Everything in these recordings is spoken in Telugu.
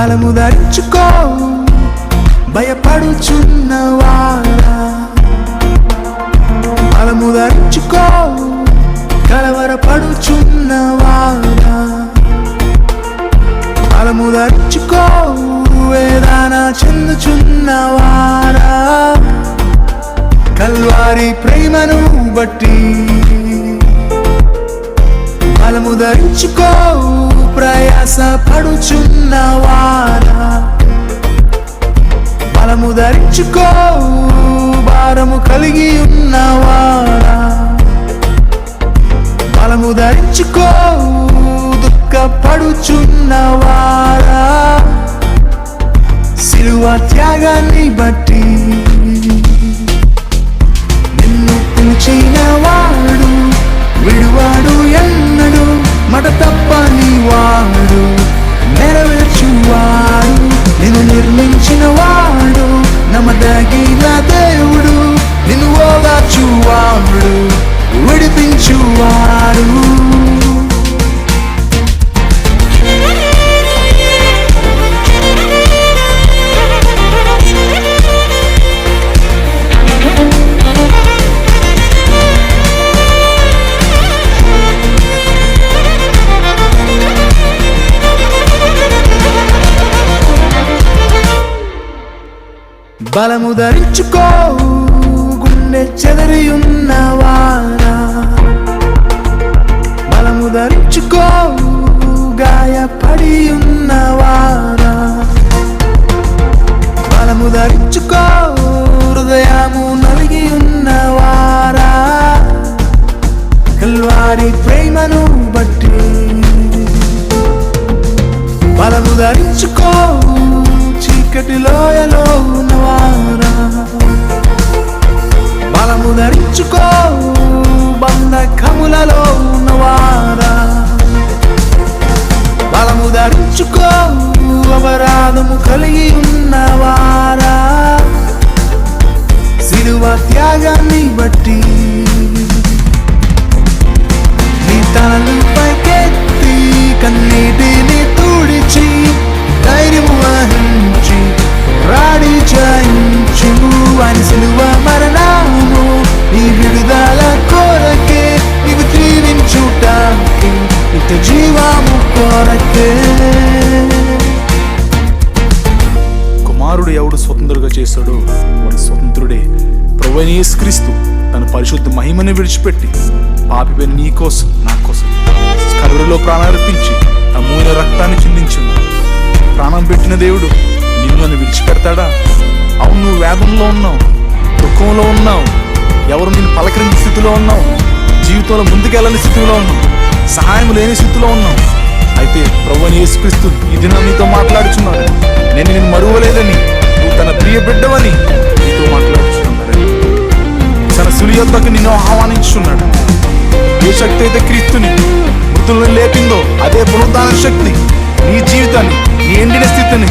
బలము ధరించుకో భయపడుచున్నవాడా బలము ధరించుకో కలవరపడుచున్నవాడా బలము ధరించుకో వేదాన చెందుచున్నవాడా కల్వారి ప్రేమను బట్టి బలము ధరించుకో ప్రయాస పడుచున్నవాడా బలము ధరించుకో భారము కలిగి ఉన్నవాడా బలము ధరించుకో దుఃఖపడుచున్నవాడా సిలువ త్యాగాన్ని బట్టి నిన్ను పిలిచిన వాడు. బలము ధరించుకో గుండె చెదరి ఉన్నవారా బలము ధరించుకో గాయపడి ఉన్నవారా బలము ధరించుకో హృదయము నలిగి ఉన్నవారా కల్వారి ప్రేమను బట్టి. బలము ధరించుకో చీకటి లోయలో ఉన్నవారా? బలము ధరించుకో బంధకములలో ఉన్నవారా? బలము ధరించుకో అపరాధము కలిగి ఉన్నవారా? సిలువ త్యాగాన్ని బట్టి నీ తలలు పైకెత్తి కన్నీటిని అని సిలువ మరణము నీ విడుదల కొరకే నీవు జీవించుటానికి ఇక జీవాము కొరకే. కుమారుడు ఎవడు స్వతంత్రుడుగా చేశాడో వాడు స్వతంత్రుడే. ప్రభువైన తన పరిశుద్ధ మహిమని విడిచిపెట్టి పాపిపైన నీ కోసం నా కోసం కరువులో ప్రాణార్పించి తన మూల రక్తాన్ని చిందించున్నాడు ప్రాణం పెట్టిన దేవుడు నిన్ను విడిచిపెడతాడా? అవును నువ్వు వేదంలో ఉన్నావు దుఃఖంలో ఉన్నావు. ఎవరు నిన్ను పలకరించే స్థితిలో ఉన్నావు? జీవితంలో ముందుకెళ్ళని స్థితిలో ఉన్నావు. సహాయం లేని స్థితిలో ఉన్నావు. అయితే ప్రభుని యేసుక్రీస్తు ఈ దినం నీతో మాట్లాడుచున్నాడు. నేను నిన్ను మరువలేదని నువ్వు తన ప్రియ బిడ్డవని నీతో మాట్లాడుచున్నాడు. తన సులి నిన్ను ఆహ్వానించున్నాడు. ఏ శక్తి అయితే క్రీస్తుని మృతులను లేపిందో అదే పునరుద్ధాన శక్తి నీ జీవితాన్ని ఎండిన స్థితిని?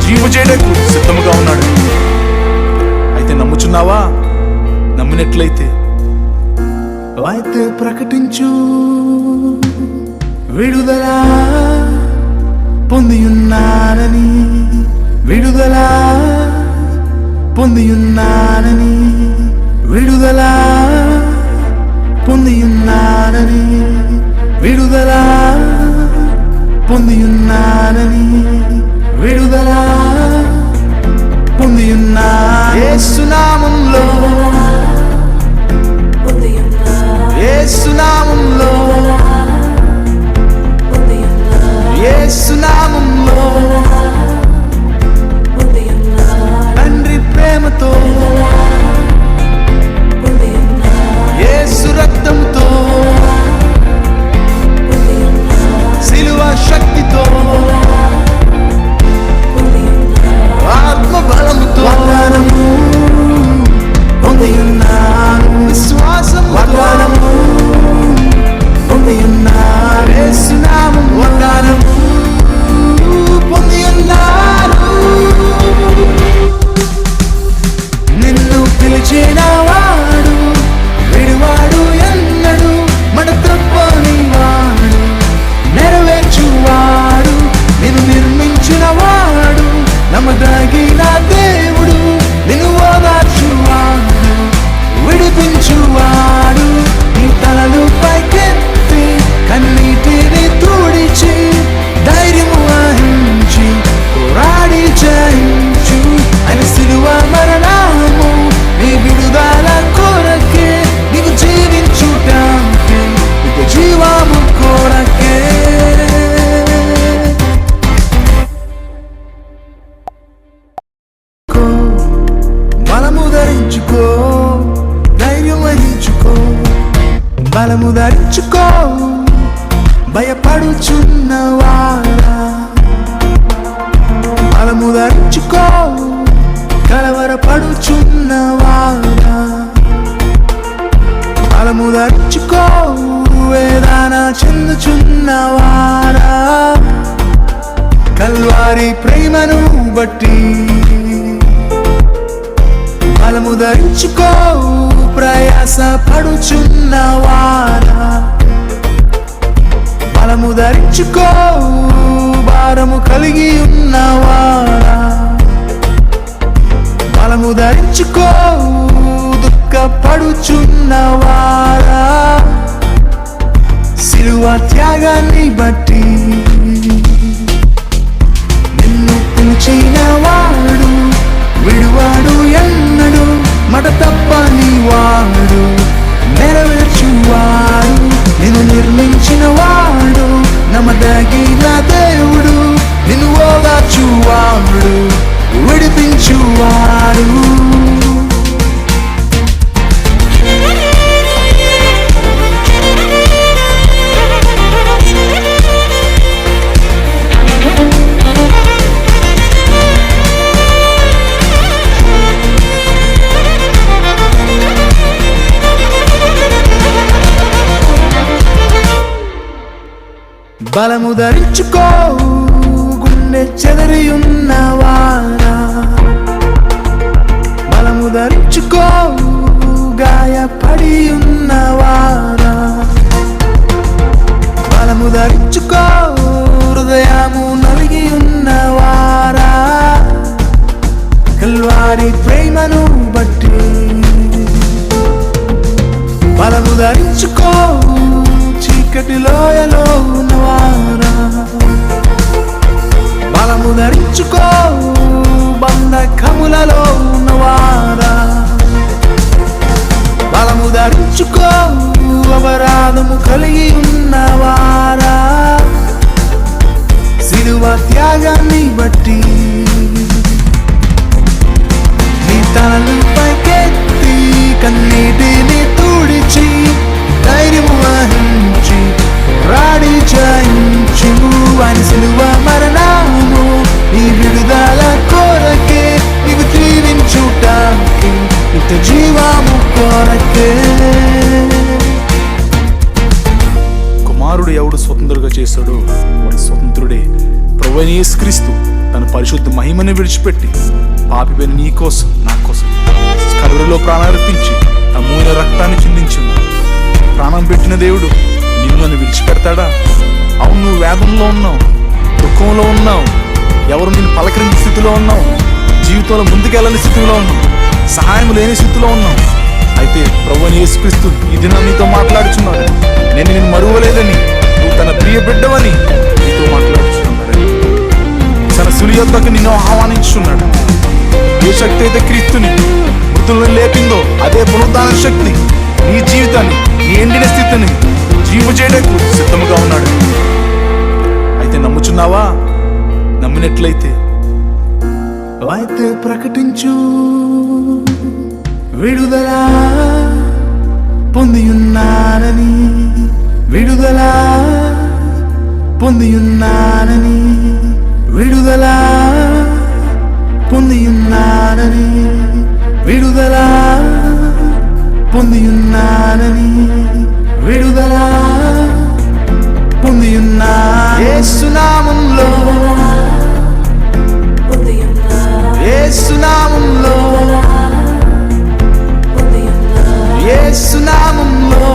జీవు చేయడానికి సిద్ధముగా ఉన్నాడు. అయితే నమ్ముచున్నావా? నమ్మినట్లయితే అయితే ప్రకటించు. విడుదల పొందియున్నానని. విడుదల పొందియున్నానని. విడుదల పొందియున్నానని. విడుదల పొందియున్నానని. యేసునామంలో యేసునామంలో యేసునామంలో వహించుకో ధైర్యం వహించుకో బలము ధరించుకో భయపడుచున్నవాడా. బలము ధరించుకో కలవరపడుచున్నవాడా. బలము ధరించుకో వేదాన చెందుచున్నవాడా. కల్వారి ప్రేమను బట్టి మనము ధరించుకో ప్రయాస పడుచున్నవారా బలము ధరించుకో భారము కలిగి ఉన్నవారా బలము ధరించుకో దుఃఖపడుచున్నవారా. సిలువ త్యాగాన్ని బట్టి నిన్ను పిలిచిన వాడు విడువాడు ఎన్నడు బలము ధరించుకో గుండె చెదరి ఉన్నవారా బలము ధరించుకో గాయపడి ఉన్నవారా బలము ధరించుకో హృదయము నలిగి ఉన్నవారా కల్వారి ప్రేమను బట్టి బలము ధరించుకో చీకటి లోయలో ధరించుకో బంధకములలో ఉన్నవారా బలము ధరించుకో అపరాధము కలిగి తన పరిశుద్ధ మహిమను విడిచిపెట్టి పాపిపైన నీ కోసం నా కోసం. కరువులో ప్రాణార్పించి తన మూల రక్తాన్ని చిందించింది ప్రాణం పెట్టిన దేవుడు నిన్ను విడిచిపెడతాడా? అవును నువ్వు వేదంలో ఉన్నావు దుఃఖంలో ఉన్నావు ఎవరు నిన్ను పలకరించే స్థితిలో ఉన్నావు జీవితంలో ముందుకెళ్ళని స్థితిలో ఉన్నావు సహాయం లేని స్థితిలో ఉన్నావు. అయితే ప్రభు యేసుక్రీస్తు ఇది నా నీతో మాట్లాడుచున్నాడు. నేను నేను మరువలేదని నువ్వు తన ప్రియ బిడ్డవని యొద్దకు నిన్ను ఆహ్వానించున్నాడు ఏ శక్తి అయితే క్రీస్తుని మృతులను లేపిందో అదే పునరుద్ధాన శక్తి నీ జీవితాన్ని నీ ఎండిన స్థితిని జీవు చేయడానికి సిద్ధముగా ఉన్నాడు. అయితే నమ్ముచున్నావా? నమ్మినట్లయితే అయితే ప్రకటించు. విడుదల పొందియున్నానని విడుదల పొందియున్నానని. విడుదల పొందియున్నానని విడుదల పొందియున్నానని విడుదల పొందియున్నా సునామంలో సునామంలో సునామంలో